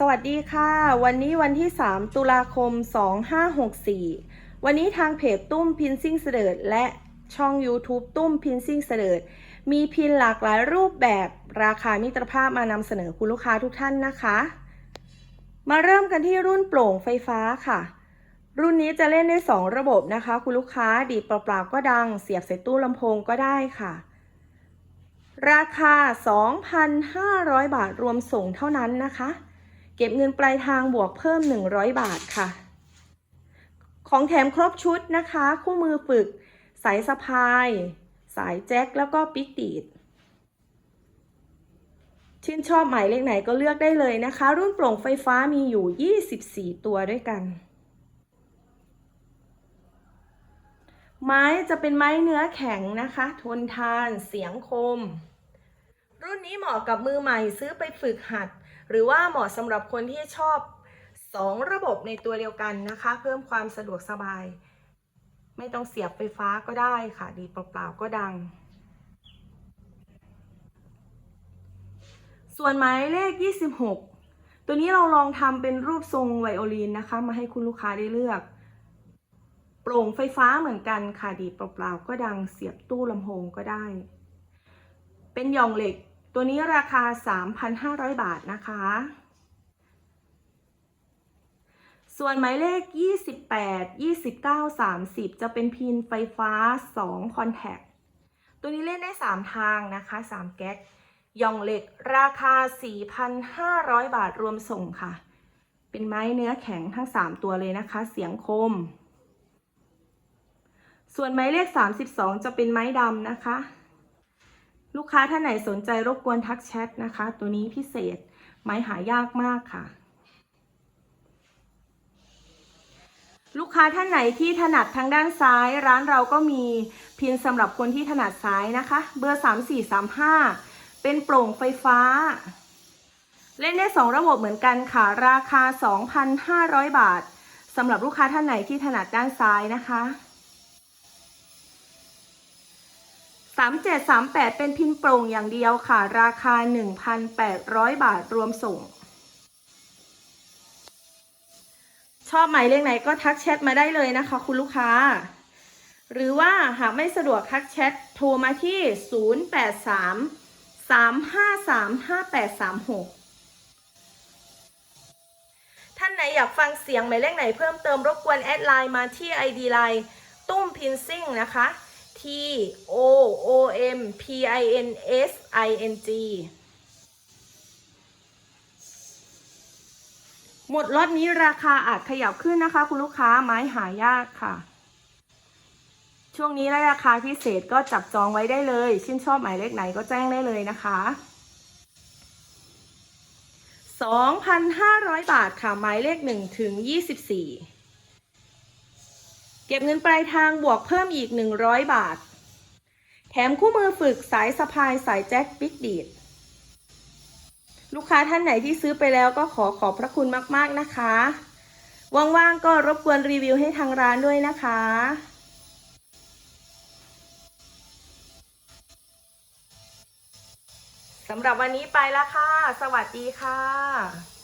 สวัสดีค่ะ วันนี้วันที่ 3 ตุลาคม 2564 วันนี้ทางเพจตุ้มพินซิ่งเสดิร์ดและช่อง YouTube ตุ้มพินซิ่งเสดิร์ดมีพินหลากหลายรูปแบบราคามิตรภาพมานำเสนอคุณลูกค้าทุกท่านนะคะ มาเริ่มกันที่รุ่นโปร่งไฟฟ้าค่ะ รุ่นนี้จะเล่นได้ 2 ระบบนะคะ คุณลูกค้าดีดเปล่าๆก็ดัง เสียบใส่ตู้ลำโพงก็ได้ค่ะ ราคา 2,500 บาทรวมส่งเท่านั้นนะคะ เก็บเงินปลายทางบวกเพิ่ม 100 บาทค่ะ ของแถมครบชุดนะคะ คู่มือฝึก สายสะพาย สายแจ็คแล้วก็ปิกตีด ชื่นชอบหมายเลขไหนก็เลือกได้เลยนะคะ รุ่นโปร่งไฟฟ้ามีอยู่ 24 ตัวด้วยกัน ไม้จะเป็นไม้เนื้อแข็งนะคะ ทนทาน เสียงคม รุ่นนี้เหมาะกับมือใหม่ซื้อไปฝึกหัด หรือว่าเหมาะสำหรับคนที่ชอบ 2 ระบบในตัวเดียวกันนะคะ เพิ่มความสะดวกสบาย ไม่ต้องเสียบไฟฟ้าก็ได้ค่ะ ดีเปล่าๆก็ดัง ส่วนหมายเลข 26 ตัวนี้เราลองทำเป็นรูปทรงไวโอลินนะคะ มาให้คุณลูกค้าได้เลือกโปร่งไฟฟ้าเหมือนกันค่ะดีเปล่าๆก็ดังเสียบตู้ลำโพงก็ได้ เป็นยองเหล็ก ตัวนี้ราคา 3,500 บาทนะคะ ส่วนหมายเลข 28 29 30 จะเป็นพินไฟฟ้า 2 คอนแทค ตัวนี้เล่นได้ 3 ทางนะคะ 3 แก๊กยองเหล็กราคา 4,500 บาทรวมส่งค่ะ เป็นไม้เนื้อแข็งทั้ง 3 ตัวเลยนะคะ เสียงคม ส่วนไม้เลข 32 จะเป็นไม้ดำนะคะ ลูกค้าท่านไหนสนใจรบกวนทักแชทนะคะ ตัวนี้พิเศษไม้หายากมากค่ะ ลูกค้าท่านไหนที่ถนัดทางด้านซ้าย ร้านเราก็มีเพียงสำหรับคนที่ถนัดซ้ายนะคะ เบอร์ 3435 เป็นโปร่งไฟฟ้า เล่นได้ 2 ระบบเหมือนกันค่ะ ราคา 2,500 บาทสำหรับลูกค้าท่านไหนที่ถนัดด้านซ้ายนะคะ 3738 เป็นพินโปร่งอย่างเดียวค่ะ ราคา 1,800 บาทรวมส่ง ชอบหมายเลขไหนก็ทักแชทมาได้เลยนะคะ คุณลูกค้า หรือว่าหากไม่สะดวกทักแชทโทรมาที่ 083 353 5836ท่านไหนอยากฟังเสียงหมายเลขไหนเพิ่มเติมรบกวนแอดไลน์มาที่ ID ไลน์ตุ้มพินซิ่งนะคะ T O O M P I N S I N G หมดล็อตนี้ราคาอาจขยับขึ้นนะคะ คุณลูกค้าไม้หายากค่ะ ช่วงนี้ได้ราคาพิเศษก็จับจองไว้ได้เลย ชื่นชอบหมายเลขไหนก็แจ้งได้เลยนะคะ 2,500 บาทค่ะ หมายเลข 1 ถึง 24 เก็บเงินปลายทางบวกเพิ่มอีก 100 บาท แถมคู่มือฝึกสายสะพายสายแจ็คปิกดีดลูกค้าท่านไหนที่ซื้อไปแล้วก็ขอขอบพระคุณมากๆนะคะ ว่างๆก็รบกวนรีวิวให้ทางร้านด้วยนะคะสำหรับวันนี้ไปแล้วค่ะ สวัสดีค่ะ